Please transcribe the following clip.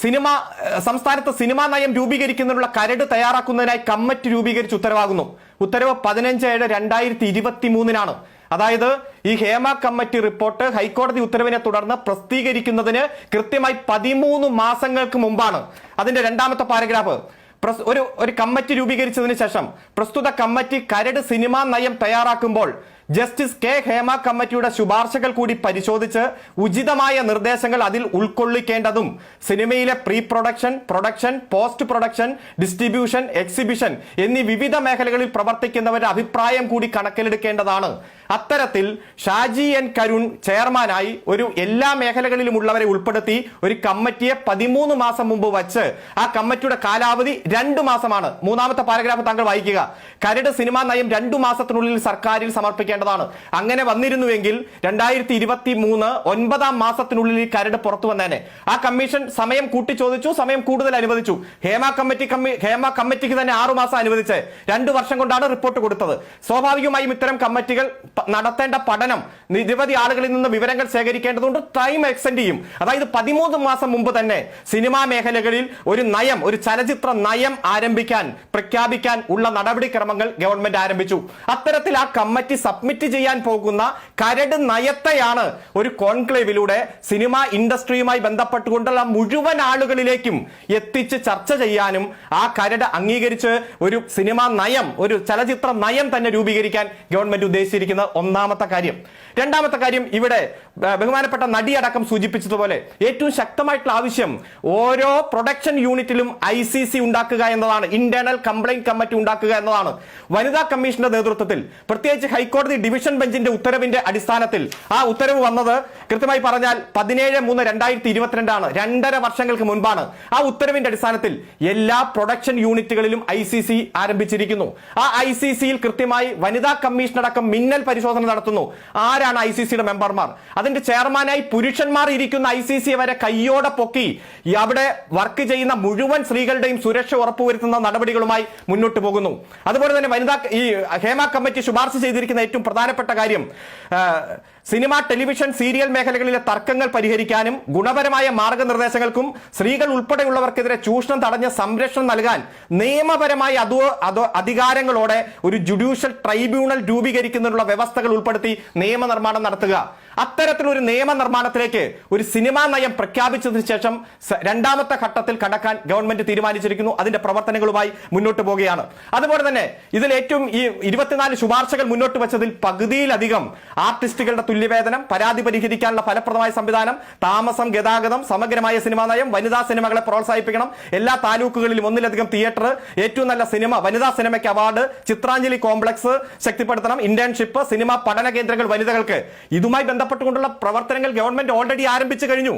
Cinema സംസ്ഥാനത്ത് cinema നയം രൂപീകരിക്കുന്നതിനുള്ള കരട് തയ്യാറാക്കുന്നതിനായി കമ്മിറ്റി രൂപീകരിച്ച് ഉത്തരവാകുന്നു. ഉത്തരവ് പതിനഞ്ച് ഏഴ് രണ്ടായിരത്തി ഇരുപത്തി മൂന്നിനാണ് അതായത് ഈ ഹേമ കമ്മിറ്റി റിപ്പോർട്ട് ഹൈക്കോടതി ഉത്തരവിനെ തുടർന്ന് പ്രസിദ്ധീകരിക്കുന്നതിന് കൃത്യമായി പതിമൂന്ന് മാസങ്ങൾക്ക് മുമ്പാണ്. അതിന്റെ രണ്ടാമത്തെ പാരഗ്രാഫ്. ഒരു ഒരു കമ്മിറ്റി രൂപീകരിച്ചതിന് ശേഷം പ്രസ്തുത കമ്മിറ്റി കരട് സിനിമാ നയം തയ്യാറാക്കുമ്പോൾ ജസ്റ്റിസ് കെ. ഹേമ കമ്മിറ്റിയുടെ ശുപാർശകൾ കൂടി പരിശോധിച്ച് ഉചിതമായ നിർദ്ദേശങ്ങൾ അതിൽ ഉൾക്കൊള്ളിക്കേണ്ടതും സിനിമയിലെ pre production production post production distribution exhibition എന്നീ വിവിധ മേഖലകളിൽ പ്രവർത്തിക്കുന്നവരുടെ അഭിപ്രായം കൂടി കണക്കിലെടുക്കേണ്ടതാണ്. അത്തരത്തിൽ ഷാജി എൻ കരുൺ ചെയർമാനായി ഒരു എല്ലാ മേഖലകളിലും ഉള്ളവരെ ഉൾപ്പെടുത്തി ഒരു കമ്മിറ്റിയെ പതിമൂന്ന് മാസം മുമ്പ് വച്ച് ആ കമ്മിറ്റിയുടെ കാലാവധി രണ്ടു മാസമാണ്. മൂന്നാമത്തെ പാരഗ്രാഫ് താങ്കൾ വായിക്കുക. കരട് സിനിമാ നയം രണ്ടു മാസത്തിനുള്ളിൽ സർക്കാരിൽ സമർപ്പിക്കേണ്ടതാണ്. അങ്ങനെ വന്നിരുന്നുവെങ്കിൽ രണ്ടായിരത്തി ഇരുപത്തി മൂന്ന് ഒൻപതാം മാസത്തിനുള്ളിൽ ഈ കരട് പുറത്തു വന്നേനെ. ആ കമ്മീഷൻ സമയം കൂട്ടി ചോദിച്ചു സമയം കൂടുതൽ അനുവദിച്ചു. ഹേമ കമ്മിറ്റി കമ്മി ഹേമ കമ്മിറ്റിക്ക് തന്നെ ആറു മാസം അനുവദിച്ച്. രണ്ടു വർഷം കൊണ്ടാണ് റിപ്പോർട്ട് കൊടുത്തത്. സ്വാഭാവികമായും ഇത്തരം കമ്മിറ്റികൾ നടത്തേണ്ട പഠനം നിരവധി ആളുകളിൽ നിന്ന് വിവരങ്ങൾ ശേഖരിക്കേണ്ടതുകൊണ്ട് ടൈം എക്സ്റ്റെൻഡ് ചെയ്യും. അതായത് പതിമൂന്ന് മാസം മുമ്പ് തന്നെ സിനിമാ മേഖലകളിൽ ഒരു നയം ഒരു ചലച്ചിത്ര നയം ആരംഭിക്കാൻ പ്രഖ്യാപിക്കാൻ ഉള്ള നടപടിക്രമങ്ങൾ ഗവൺമെന്റ് ആരംഭിച്ചു. അത്തരത്തിൽ ആ കമ്മിറ്റി സബ്മിറ്റ് ചെയ്യാൻ പോകുന്ന കരട് നയത്തെയാണ് ഒരു കോൺക്ലേവിലൂടെ സിനിമാ ഇൻഡസ്ട്രിയുമായി ബന്ധപ്പെട്ടുകൊണ്ടുള്ള മുഴുവൻ ആളുകളിലേക്കും എത്തിച്ച് ചർച്ച ചെയ്യാനും ആ കരട് അംഗീകരിച്ച് ഒരു സിനിമാ നയം ഒരു ചലച്ചിത്ര നയം തന്നെ രൂപീകരിക്കാൻ ഗവൺമെന്റ് ഉദ്ദേശിച്ചിരിക്കുന്ന ഒന്നാമത്തെ കാര്യം. രണ്ടാമത്തെ കാര്യം ഇവിടെ ബഹുമാനപ്പെട്ട നടിയടക്കം സൂചിപ്പിച്ചതുപോലെ ഏറ്റവും ശക്തമായിട്ടുള്ള ആവശ്യം ഓരോ പ്രൊഡക്ഷൻ യൂണിറ്റിലും ഐ സി സി ഉണ്ടാക്കുക എന്നതാണ്. ഇന്റേണൽ കംപ്ലൈന്റ് കമ്മിറ്റി ഉണ്ടാക്കുക എന്നതാണ്. വനിതാ കമ്മീഷന്റെ നേതൃത്വത്തിൽ പ്രത്യേകിച്ച് ഹൈക്കോടതി ഡിവിഷൻ ബെഞ്ചിന്റെ ഉത്തരവിന്റെ അടിസ്ഥാനത്തിൽ ആ ഉത്തരവ് വന്നത് കൃത്യമായി പറഞ്ഞാൽ പതിനേഴ് മൂന്ന് രണ്ടായിരത്തി ഇരുപത്തിരണ്ടാണ് രണ്ടര വർഷങ്ങൾക്ക് മുൻപാണ് ആ ഉത്തരവിന്റെ അടിസ്ഥാനത്തിൽ എല്ലാ പ്രൊഡക്ഷൻ യൂണിറ്റുകളിലും ഐ ആരംഭിച്ചിരിക്കുന്നു. ആ ഐ സിയിൽ കൃത്യമായി വനിതാ കമ്മീഷൻ അടക്കം മിന്നൽ പരിശോധന നടത്തുന്നു. ആരാണ് ഐ സി സിയുടെ മെമ്പർമാർ? അതിന്റെ ചെയർമാനായി പുരുഷന്മാർ ഇരിക്കുന്ന ഐ സി സി വരെ കയ്യോടെ പൊക്കി. അവിടെ വർക്ക് ചെയ്യുന്ന മുഴുവൻ സ്ത്രീകളുടെയും സുരക്ഷ ഉറപ്പുവരുത്തുന്ന നടപടികളുമായി മുന്നോട്ട് പോകുന്നു. അതുപോലെ തന്നെ വനിതാ ഈ ഹേമ കമ്മിറ്റി ശുപാർശ ചെയ്തിരിക്കുന്ന ഏറ്റവും പ്രധാനപ്പെട്ട കാര്യം സിനിമ ടെലിവിഷൻ സീരിയൽ മേഖലകളിലെ തർക്കങ്ങൾ പരിഹരിക്കാനും ഗുണപരമായ മാർഗനിർദ്ദേശങ്ങൾക്കും സ്ത്രീകൾ ഉൾപ്പെടെയുള്ളവർക്കെതിരെ ചൂഷണം തടഞ്ഞ സംരക്ഷണം നൽകാൻ നിയമപരമായ അതോ അതോ അധികാരങ്ങളോടെ ഒരു ജുഡീഷ്യൽ ട്രൈബ്യൂണൽ രൂപീകരിക്കുന്നതിനുള്ള വ്യവസ്ഥകൾ ഉൾപ്പെടുത്തി നിയമനിർമ്മാണം നടത്തുക. അത്തരത്തിലൊരു നിയമനിർമ്മാണത്തിലേക്ക് ഒരു സിനിമാ നയം പ്രഖ്യാപിച്ചതിന് ശേഷം രണ്ടാമത്തെ ഘട്ടത്തിൽ കടക്കാൻ ഗവൺമെന്റ് തീരുമാനിച്ചിരിക്കുന്നു. അതിന്റെ പ്രവർത്തനങ്ങളുമായി മുന്നോട്ട് പോവുകയാണ്. അതുപോലെ തന്നെ ഇതിൽ ഏറ്റവും ഈ ഇരുപത്തിനാല് ശുപാർശകൾ മുന്നോട്ട് വെച്ചതിൽ പകുതിയിലധികം ആർട്ടിസ്റ്റുകളുടെ തുല്യവേതനം പരാതി പരിഹരിക്കാനുള്ള ഫലപ്രദമായ സംവിധാനം താമസം ഗതാഗതം സമഗ്രമായ സിനിമാ നയം വനിതാ സിനിമകളെ പ്രോത്സാഹിപ്പിക്കണം എല്ലാ താലൂക്കുകളിലും ഒന്നിലധികം തിയേറ്റർ ഏറ്റവും നല്ല സിനിമ വനിതാ സിനിമയ്ക്ക് അവാർഡ് ചിത്രാഞ്ജലി കോംപ്ലക്സ് ശക്തിപ്പെടുത്തണം ഇന്റേൺഷിപ്പ് സിനിമ പഠന കേന്ദ്രങ്ങൾ വനിതകൾക്ക്. ഇതുമായി ബന്ധപ്പെട്ടുകൊണ്ടുള്ള പ്രവർത്തനങ്ങൾ ഗവൺമെന്റ് ഓൾറെഡി ആരംഭിച്ചു കഴിഞ്ഞു.